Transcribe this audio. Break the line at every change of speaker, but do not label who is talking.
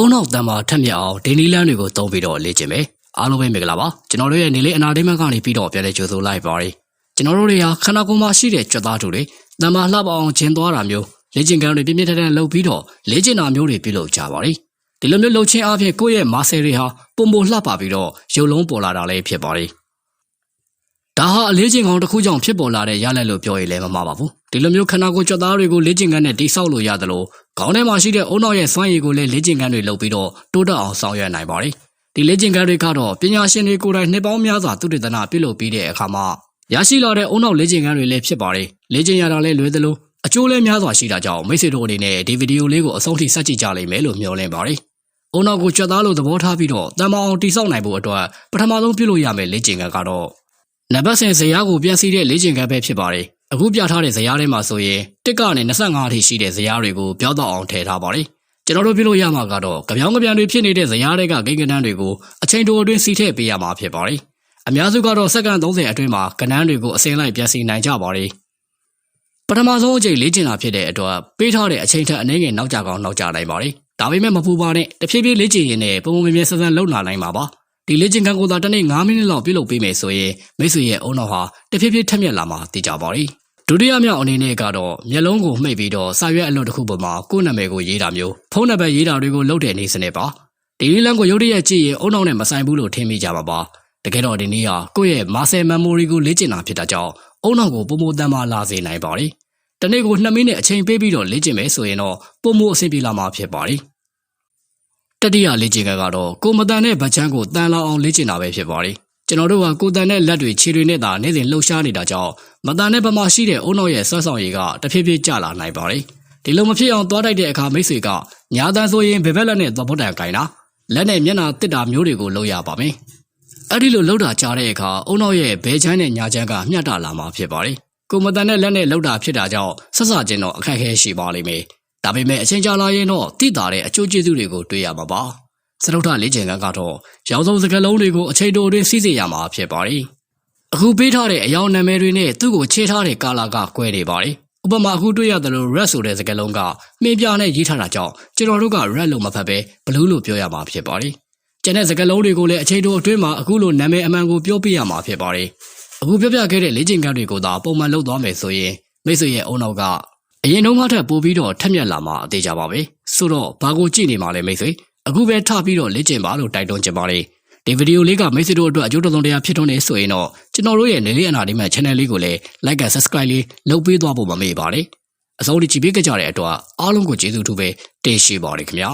အုံနောက်တန်မာထက်မြက်အောင်ဒေနီလန်းတွေကိုတုံးပြီးတော့လေ့ကျင့်မယ်အားလုံးပဲမင်္ဂလာပါကျွန်တော်တို့ရဲ့နေလေးအနာဒိမတ်ကနေပြီးတော့ပြန်လဲကြိုဆိုလိုက်ပါရစေကျွန်တော်တို့တွေဟာခန္ဓာကိုယ်မှာရှိတဲ့ကြွက်သားတူတွေတန်မာလှပအောင်ကျင်သွားတာမျိုးလေ့ကျင့်ခန်းတွေပြင်းပြင်းထန်ထန်လုပ်ပြီးတော့လေ့ကျင့်တာမျိုးတွေပြုလုပ်ကြပါရစေဒီလိုမျိုးလှုပ်ချင်းအပြင်ကိုယ့်ရဲ့မာဆယ်တွေဟာပုံပုံလှပပြီးတော့ရုပ်လုံးပေါ်လာတာလည်းဖြစ်ပါရစေဒါဟာအလေးချိန်ကောင်တစ်ခုကြောင့်ဖြစ်ပေါ်လာတဲ့ရလဒ်လို့ပြောရင်လည်းမမှားပါဘူးဒီလိုမျိုးခန္ဓာကိုယ်ကြွက်သားတွေကိုလေ့ကျင့်ခန်းနဲ့တိစောက်လို့ရတယ်လို့ ခေါင်းထဲမှာရှိတဲ့အုံနောက်ရဲ့စွမ်းရည်ကိုလည်းလေ့ကျင့်ခန်းတွေလုပ်ပြီးတော့တိုးတက်အောင်ဆောင်ရွက်နိုင်ပါတယ်ဒီလေ့ကျင့်ခန်းတွေကတော့ပညာရှင်တွေကိုယ်တိုင်နှစ်ပေါင်းများစွာသုတေသနပြုလုပ်ပြီးတဲ့အခါမှာရရှိလာတဲ့အုံနောက်လေ့ကျင့်ခန်းတွေလည်းဖြစ်ပါတယ်လေ့ကျင့်ရတာလည်းလွယ်သလိုအကျိုးလည်းများစွာရှိတာကြောင့်မိတ်ဆွေတို့အနေနဲ့ဒီဗီဒီယိုလေးကိုအဆုံးထိဆက်ကြည့်ကြလိမ့်မယ်လို့မျှော်လင့်ပါတယ်အုံနောက်ကိုကြွက်သားလို့သဘောထားပြီးတော့တန်မအောင်တိစောက်နိုင်ဖို့အတွက်ပထမဆုံးပြုလုပ်ရမယ့်လေ့ကျင့်ခန်းကတော့နံပါတ်10ဇယားကိုပြန်စီတဲ့လေ့ကျင့်ခန်းပဲဖြစ်ပါတယ် အခုပြထားတဲ့ဇယားထဲမှာဆိုရင်တစ်ကနေ25အထိရှိတဲ့ဇယားတွေကိုပြောတော့အောင်ထည့်ထားပါတယ်ကျွန်တော်တို့ပြုလို့ရမှာကတော့ကြပြောင်းကြပြန်တွေဖြစ်နေတဲ့ဇယားတွေကဂိမ်းကနန်းတွေကိုအချိန်တိုအတွင်းစီထည့်ပေးရမှာဖြစ်ပါတယ်အများစုကတော့စက္ကန့်30အတွင်းမှာကနန်းတွေကိုအစင်းလိုက်ပြန်စီနိုင်ကြပါတယ်ပထမဆုံးအကြိမ်လေ့ကျင့်တာဖြစ်တဲ့အတွက်ပေးထားတဲ့အချိန်ထက်အနည်းငယ်နောက်ကျကောင်းနောက်ကျနိုင်ပါတယ်ဒါပေမဲ့မပူပါနဲ့တဖြည်းဖြည်းလေ့ကျင့်ရင်လည်းပုံပုံမြင်မြင်ဆန်းဆန်းလုံလာနိုင်မှာပါ ဒီလေ့ကျင့်ခန်းကိုသာတစ်နေ့9မိနစ်လောက်ပြုလုပ်ပေးမယ်ဆိုရင်မိတ်ဆွေရဲ့အုံနောက်ဟာတဖြည်းဖြည်းထက်မြက်လာမှာသိကြပါလိမ့်ဒုတိယမြောက်အနေနဲ့ကတော့မျက်လုံးကိုမှိတ်ပြီးတော့စာရွက်အလုပ်တစ်ခုပေါ်မှာကိုယ့်နာမည်ကိုရေးတာမျိုးဖုန်းနံပါတ်ရေးတာတွေကိုလုပ်တဲ့နေစနစ်ပါဒီလန်းကိုရုပ်တရက်ကြည့်ရင်အုံနောက်နဲ့မဆိုင်ဘူးလို့ထင်မိကြပါပါတကယ်တော့ဒီနေ့ကကိုယ့်ရဲ့ muscle memory ကိုလေ့ကျင့်တာဖြစ်တာကြောင့်အုံနောက်ကိုပုံမတန်မာလာစေနိုင်ပါလိမ့်တနေ့ကို2မိနစ်အချိန်ပေးပြီးတော့လေ့ကျင့်မယ်ဆိုရင်တော့ပုံမအဆင်ပြေလာမှာဖြစ်ပါလိမ့် တတိယလေ့ကျင့်ခန်းကတော့ကိုမတန်တဲ့ဗတ်ချမ်းကိုတန်လောင်အောင်လေ့ကျင့်တာပဲဖြစ်ပါလိမ့်ကျွန်တော်တို့ကကိုတန်တဲ့လက်တွေခြေတွေနဲ့သာနေ့စဉ်လှုပ်ရှားနေတာကြောင့်မတန်တဲ့ပမာရှိတဲ့အုံနောက်ရဲ့ဆွတ်ဆောင်ရည်ကတဖြည်းဖြည်းကျလာနိုင်ပါလေဒီလိုမဖြစ်အောင်သွားတိုက်တဲ့အခါမိတ်ဆွေကညာတန်ဆိုရင်ဘယ်ဘက်လက်နဲ့သွားဖို့တန်ကင်တာလက်နဲ့မျက်နှာတစ်တာမျိုးတွေကိုလုပ်ရပါမယ်အဲ့ဒီလိုလှုပ်တာကြားတဲ့အခါအုံနောက်ရဲ့ဘဲချမ်းနဲ့ညာချမ်းကမျှတလာမှာဖြစ်ပါလေကိုမတန်တဲ့လက်နဲ့လှုပ်တာဖြစ်တာကြောင့်ဆက်စချင်းတော့အခက်အခဲရှိပါလိမ့်မယ် ဒါပေမဲ့အချိန်ကြာလာရင်တော့တိတာတဲ့အကျိုးကျေးဇူးတွေကိုတွေ့ရမှာပါစရုပ်ထလေ့ကျင့်ခန်းကတော့ရောင်စုံစကလုံးတွေကိုအချိန်တိုအတွင်းစီးစေရမှာဖြစ်ပါတယ်။အခုပေးထားတဲ့အယောင်နာမည်တွေနဲ့သူ့ကိုခြေထားတဲ့ကာလာကကွဲနေပါတယ်။ဥပမာအခုတွေ့ရတယ်လို့ red ဆိုတဲ့စကားလုံးကမြင်းပြနဲ့ရေးထားတာကြောင့်ကျွန်တော်တို့က red လို့မဖတ်ပဲ blue လို့ပြောရမှာဖြစ်ပါတယ်။ကျန်တဲ့စကားလုံးတွေကိုလည်းအချိန်တိုအတွင်းမှာအခုလိုနာမည်အမှန်ကိုပြောပြရမှာဖြစ်ပါတယ်။အခုပြောပြခဲ့တဲ့လေ့ကျင့်ခန်းတွေကိုသာပုံမှန်လုပ်သွားမယ်ဆိုရင်မိတ်ဆွေရဲ့အုံနောက်က အရင်တုန်းကထက်ပိုပြီးတော့ထက်မြက်လာမှာအသေးကြပါပဲ။ဆိုတော့ဘာကိုကြည့်နေမှာလဲမိတ်ဆွေ။အခုပဲထပြီးတော့လေ့ကျင့်ပါလို့တိုက်တွန်းချင်ပါတယ်ဒီဗီဒီယိုလေးကမိတ်ဆွေတို့အတွက်အကျိုးတော်တရားဖြစ်ထွန်းနေဆိုရင်တော့ကျွန်တော်တို့ရဲ့နေလေးအနာဒီမဲ့ channel လေးကိုလည်း like and subscribe လေးလုပ်ပေးသွားဖို့မမေ့ပါနဲ့အစိုးရကြည့်ပေးကြတဲ့အတွက်အားလုံးကိုကျေးဇူးထူးပဲတင်ရှိပါတယ်ခင်ဗျာ